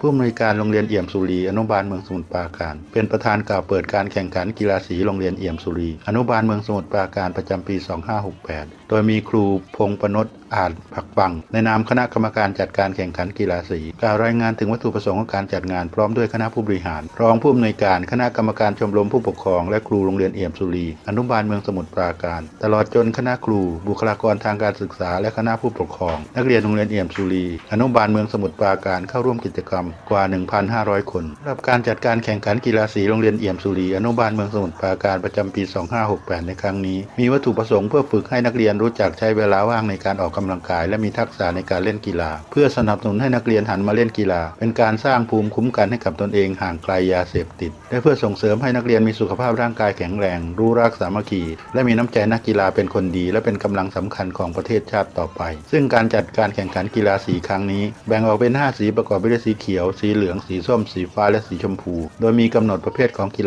ผู้อำนวยการโรงเรียนเอี่ยมสุรีอนุบาลเมืองสมุทรปราการ เป็นประธานกล่าวเปิดการแข่งขันกีฬาสีโรงเรียนเอี่ยมสุรีอนุบาลเมืองสมุทรปราการประจำปี 2568 โดยมีครูพงประนตอาจผักบัง ในนามคณะกรรมการจัดการแข่งขันกีฬาสีกล่าวรายงานถึงวัตถุประสงค์ของการจัดงานพร้อมด้วยคณะผู้บริหาร รองผู้อำนวยการคณะกรรมการชมรมผู้ปกครอง และครูโรงเรียนเอี่ยมสุรี อนุบาลเมืองสมุทรปราการ ตลอดจนคณะครู บุคลากรทางการศึกษา และคณะผู้ปกครอง นักเรียนโรงเรียนเอี่ยมสุรี อนุบาลเมืองสมุทรปราการเข้าร่วมกิจกรรมกว่า 1,500 คนสำหรับการจัดการแข่งขันกีฬาสีโรงเรียนเอี่ยมสุรี อนุบาลเมืองสมุทรปราการประจำปี 2568 ในครั้งนี้ มีวัตถุประสงค์เพื่อฝึกให้นักเรียนรู้จักใช้เวลาว่างในการออกกำลังกาย และมีทักษะในการเล่นกีฬา เพื่อสนับสนุนให้นักเรียนหันมาเล่นกีฬา เป็นการสร้างภูมิคุ้มกันให้กับตนเองห่างไกลยาเสพติด และเพื่อส่งเสริมให้นักเรียนมีสุขภาพร่างกายแข็งแรง รู้รักสามัคคี และมีน้ำใจนักกีฬาเป็นคนดี และเป็นกำลังสำคัญของประเทศชาติต่อไป ซึ่งการจัดการแข่งขันกีฬาสีครั้งนี้ แบ่งออกเป็น 5 สีประกอบไปด้วยสีเขียว สีเหลือง สีส้ม สีฟ้า และสีชมพู โดยมีกำหนดประเภทของกีฬา